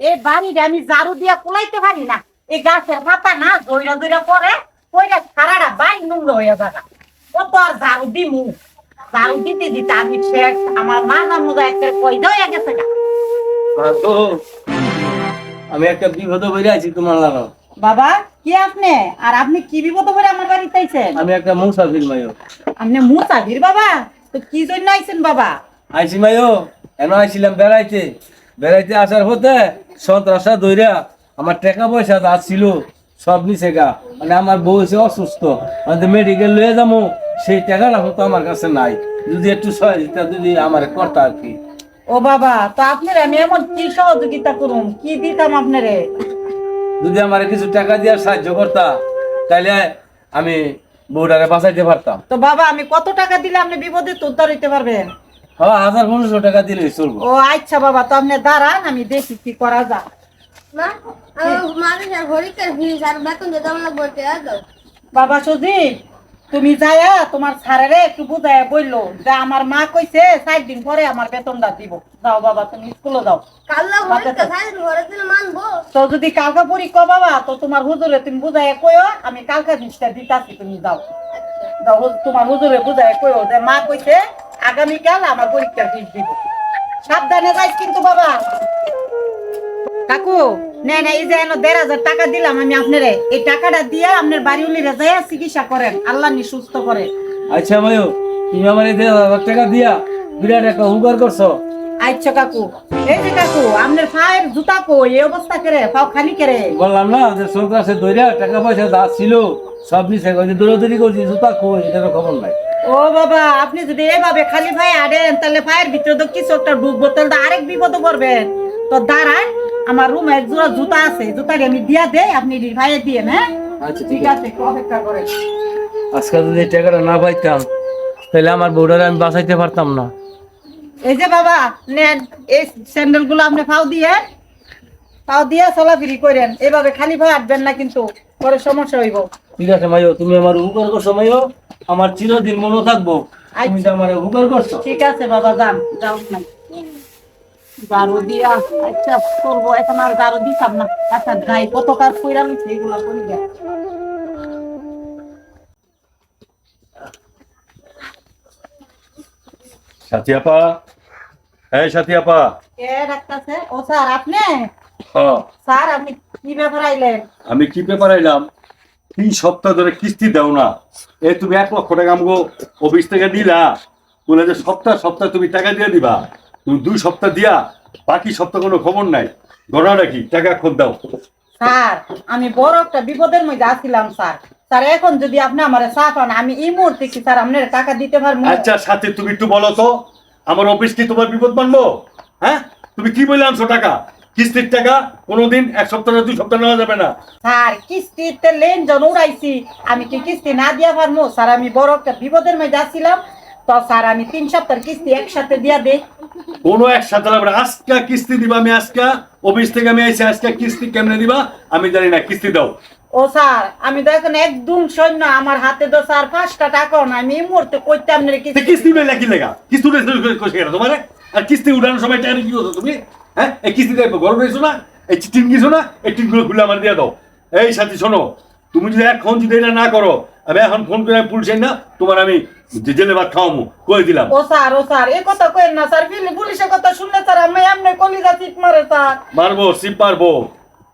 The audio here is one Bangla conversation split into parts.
এই বাড়িটা আমি ঝাড়ু দিয়া কুলাইতে পারি না। এই গাছের পাতা না জইরা জইরা পরে কইরা সারাটা বাড়ি নোংরা হয়ে যাবে। কত আর ঝাড়ু দিমু? ঝাড়ু দিতে দিতে আমি শেষ আমার মা একটা গেছে গা। আমি একটা বিপদ বেরিয়ে আছি তোমার লাগা বাবা কি আপনি? আর আপনি কি বিপদ করে আমার বাড়িতে আইছেন? আমি একটা মুসাফির মাইও। আপনি মুসাফির বাবা? তো কি জন্য আইছেন বাবা? আইছি মাইও এন আইছিলাম বেড়াইতে। বেড়াইতে আসার হতে সন্ত্রাসা দইরা আমার টাকা পয়সা যা ছিল সব নিচে গা। মানে আমার বউ হচ্ছে অসুস্থ। মানে মেডিকেল লয়ে যাব সেই টাকাটা হতো আমার কাছে নাই। যদি একটু সহযোগিতা যদি আমার করতা আর কি। ও বাবা তো আপনার আমি এমন কি সহযোগিতা করুম? কি দিতাম আপনারে? যদি আমার কিছু টাকা দিয়ে সাহায্য করতা তাহলে আমি বউটারে বাঁচাইতে পারতাম। তো বাবা আমি কত টাকা দিলে আপনি বিপদে তো উদ্ধার হইতে পারবেন? হাজার পনেরোশো টাকা দিলেই চলবো। ও আচ্ছা বাবা তো আপনি দাঁড়ান আমি দেখি কি করা যায়। মা আমার মানুষ ভিড় আর বেতন দিতে আমরা বলতে বাবা তুমি যায়া তোমার স্যারেরে একটু বুঝায় বলল যে আমার মা কইছে ষাট দিন পরে আমার বেতনটা দিব। দাও বাবা তুমি স্কুলে দিলে তো যদি কালকা পরীক্ষা বাবা তো তোমার হুজুরে তুমি বুঝায় কইও আমি কালকা জিনিসটা দিতাছি তুমি যাও। দাও তোমার হুজুরে বুঝায় কইও যে মা কইছে আগামীকাল আমার পরীক্ষার ফিস দিব। সাবধানে যাইস কিন্তু বাবা। কাকু না না এই যে দেড় হাজার টাকা দিলাম আমি আপনারে। এই টাকাটা দিয়ে আপনার বাড়ি উলিরে যাইয়া চিকিৎসা করেন। আল্লাহ নি সুস্থ করে। আচ্ছা তুমি আমার এই দেড় হাজার টাকা দিয়া বিরাট একটা হুগার করছ। আচ্ছা কাকু। এই যে কাকু আপনার পায়ের জুতা কো এই অবস্থা করে? পাও খালি করে? বললাম না যে সন্ত্রাসে দইরা টাকা পয়সা যা ছিল সব নিচে গেছে দৌড়াদৌড়ি করছি জুতা কই? এটারও খবর নাই। ও বাবা আপনি যদি এভাবে খালি ভাই আড়েন তাহলে ভাইয়ের ভিতরে তো কিছু একটা ডুববো তাহলে তো আরেক বিপদ করবেন তো দাঁড়ান আমার রুমে এক জোড়া জুতা আছে জুতাটা আমি দিয়া দেই আপনি ভাইয়ে দিয়ে হ্যাঁ? আচ্ছা ঠিক আছে। অপেক্ষা করেন। আজকে যদি টাকাটা না পাইতাম তাহলে আমার বউটারে আমি বাঁচাইতে পারতাম না। এই যে বাবা নেন এই স্যান্ডেলগুলো আপনি পাও দিয়ে পাও দিয়ে চলাফিরি করেন। এভাবে খালি ভাই আটবেন না কিন্তু পরে সমস্যা হইব। ঠিক আছে মাইও তুমি আমার উপকার করছ মাইও আমার চিরদিন মনে থাকব তুমি তো আমার উপকার করছ। ঠিক আছে বাবা যান যাও। না দারু দিয়া আচ্ছা করব এখন আর দারু দিতাম না। আচ্ছা গাই কত কাজ করি হ্যাঁ কে ও স্যার আপনি? স্যার আপনি কি ব্যাপার আইলেন? আমি কি পেপার আইলাম? তিন সপ্তাহ ধরে কিস্তি দাও না। এ তুমি এক লক্ষ টাকা আমাকে অফিস থেকে দিলা বলে যে সপ্তাহ সপ্তাহ তুমি টাকা দিয়ে দিবা। তুমি দুই সপ্তাহ দিয়া বাকি সপ্তাহ কোনো খবর নাই। ঘটনাটা কি? টাকা খোঁজ দাও। স্যার আমি বড় একটা বিপদের মধ্যে আছিলাম স্যার। স্যার এখন যদি আপনি আমার চা পান আমি এই মুহূর্তে কি স্যার আপনার টাকা দিতে পারব? আচ্ছা সাথে তুমি একটু বলো তো আমার অফিস কি তোমার বিপদ মানবো? হ্যাঁ? তুমি কি বলে আনছো টাকা? কিস্তির টাকা কোনোদিন এক সপ্তাহ দুই সপ্তাহ নেওয়া যাবে না। স্যার কিস্তিতে লেন জন উড়াইছি। আমি কি কিস্তি না দিয়া পারব স্যার আমি বড় একটা বিপদের মধ্যে আছিলাম। তো স্যার আমি তিন সপ্তাহের কিস্তি একসাথে দিয়া দেই। কোনো একসাথে লাগবে আজকে কিস্তি দিবা আমি আজকে অফিস থেকে আমি আইসি আজকে কিস্তি কেমনে দিবা? আমি জানি না কিস্তি দাও। ও স্যার আমি তো এখন একদম সৈন্য। আমার হাতে তো স্যার পাঁচটা টাকা না আমি এই মুহূর্তে কইতে আপনার কিস্তি কিস্তি কি লেগা? কিস্তি তোমার? আর কিস্তি উঠানোর সময় টাকা কি করছ তুমি? হ্যাঁ? এই কিস্তি দেখব গরম রয়েছো না? এই টিন গেছো না? এই টিনগুলো খুলে আমার দিয়ে দাও। এই সাথী শোনো তুমি যদি এখন যদি এটা না করো আমি এখন ফোন করে পুলিশে না তোমার আমি জেলে ভাত খাওয়াবো কয়ে দিলাম? ও স্যার ও স্যার এই কথা কইেন না স্যার ফিলি- পুলিশের কথা শুনলে স্যার আমি এমনি কলিজা চিট মারে স্যার। মারবো সিপ মারবো।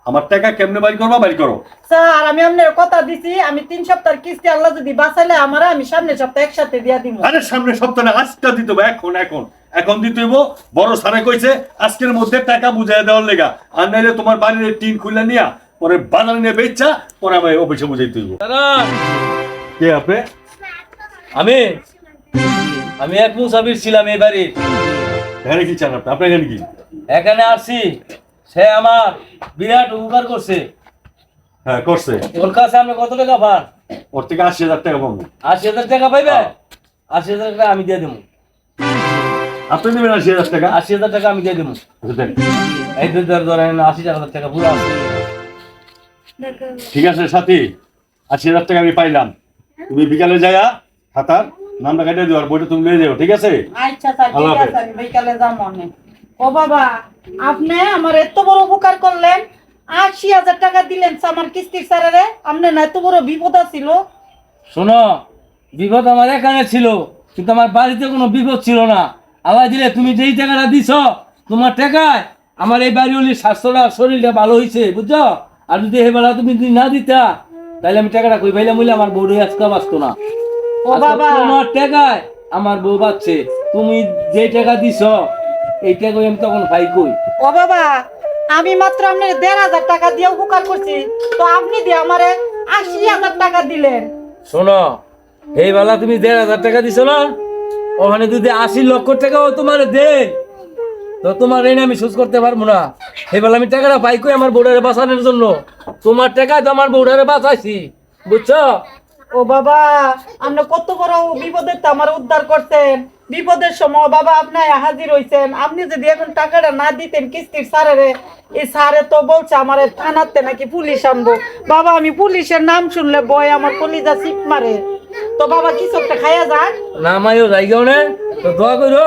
আমার টাকা কেমনে বাড়ি করবা বাড়ি করো। স্যার আমি আপনার কথা দিছি আমি তিন সপ্তাহের কিস্তি আল্লাহ যদি বাঁচালে আমার আমি সামনে সপ্তাহে একসাথে দিয়া দিব আরে সামনে সপ্তাহে আজকে দিতে হবে এখন এখন। এখন দিতে হইব বড় সারে কইছে আজকের মধ্যে টাকা বুঝাই দেওয়ার লেগা। আর নাইলে তোমার বাড়ির টিন খুলে নিয়া পরে বাজার নিয়ে বেচা পরে আমি অফিসে বুঝাইতে হইব। কে আপনি? আমি? আমি এক মুসাফির ছিলাম এই বাড়ির। এখানে কি চান আপনি? এখানে কি? এখানে আসছি। সে আমার বিরাট উপকার করছে। হ্যাঁ করছে। ওর কাছে আমি কত টাকা পান ওর থেকে আশি হাজার টাকা পাবো। আশি হাজার টাকা পাইবে? হ্যাঁ। আশি হাজার টাকা আমি দিয়ে দেবো। আপনি নেবেন আশি হাজার টাকা? আশি হাজার টাকা আমি দিয়ে দেবো। এই ধর ধরেন আশি হাজার টাকা পুরো আছে ঠিক আছে সাথী আশি হাজার টাকা আমি পাইলাম। তুমি বিকালে যায়া খাতার নামটা কাটিয়ে দেওয়ার বইটা তুমি নিয়ে যাও ঠিক আছে? আচ্ছা স্যার ঠিক আছে আমি বিকালে যাব আমি ও বাবা আপনি আমার এত বড় উপকার করলেন। আশি হাজার টাকা দিলেন আমার কিস্তির স্যারেরে। আপনি না এত বড় বিপদ ছিল শোনো বিপদ আমার এখানে ছিল কিন্তু আমার বাড়িতে কোনো বিপদ ছিল না। আবার দিলে তুমি যেই টাকাটা দিছ তোমার টাকায় আমার এই বাড়িওলির স্বাস্থ্যটা শরীরটা ভালো হয়েছে বুঝছ? আর যদি এবেলা তুমি যদি না দিতা তাহলে আমি টাকাটা কই পাইলে বলে আমার বউ আজকে বাঁচতো না। ও আজকে বাবা। তোমার টাকায় আমার বউ বাঁচছে। তুমি যে টাকা দিছ এই টাকায় আমি তখন ভাই কই? ও বাবা আমি মাত্র আপনার দেড় হাজার টাকা দিয়ে উপকার করছি। তো আপনি দিয়ে আমারে আশি হাজার টাকা দিলেন। শোনো এই বেলা তুমি দেড় হাজার টাকা দিছো না? ওখানে যদি আশি লক্ষ টাকাও তোমার দে তো তোমার ঋণ আমি শোধ করতে পারব না। এই বেলা আমি টাকাটা পাই আমার বউডারে বাঁচানোর জন্য? তোমার টাকায় তো আমার বউডারে বাঁচাইছি, বুঝছ? ও বাবা আপনি কত বড় বিপদের তো আমার উদ্ধার করতেন বিপদের সময় বাবা আপনি হাজির হইছেন। আপনি যদি এখন টাকাটা না দিতেন কিস্তির স্যারেরে এই স্যারে তো বলছে আমার থানাতে নাকি পুলিশ আনব। বাবা, আমি পুলিশের নাম শুনলে বয় আমার কলিজা চিপ মারে তো বাবা কি সবটা খাইয়া যাক? না আমায়ও যাইগাও না। তো দোয়া করো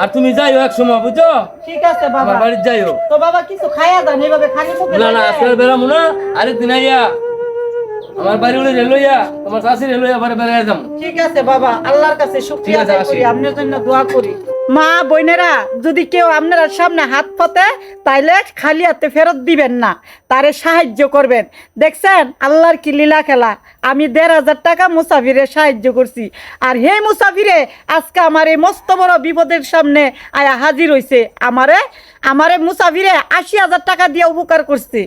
আর তুমি যাইও এক সময় বুঝছ? ঠিক আছে বাবা। বাড়ি যাইও। তো বাবা কিছু খাইয়া যান এইভাবে খালি মুখে না না। আজকাল বেড়াবো না আরেকদিন আইয়া আমার বাড়ি উড়ে রেলইয়া তোমার শাশুড়ি রেলইয়া বারে বেড়াই যাব ঠিক আছে বাবা আল্লাহর কাছে শুক্রিয়া আদায় করি আপনার জন্য দোয়া করি। মা বোনেরা যদি কেউ আপনারা সামনে হাত পাতে তাইলে খালি হাতে ফেরত দিবেন না তারে সাহায্য করবেন। দেখছেন আল্লাহর কি লীলা খেলা। আমি দেড় হাজার টাকা মুসাফিরে সাহায্য করছি। আর হে মুসাফিরে আজকে আমার এই মস্ত বড় বিপদের সামনে আয়া হাজির হইছে। আমারে আমারে মুসাফিরে আশি হাজার টাকা দিয়ে উপকার করছে।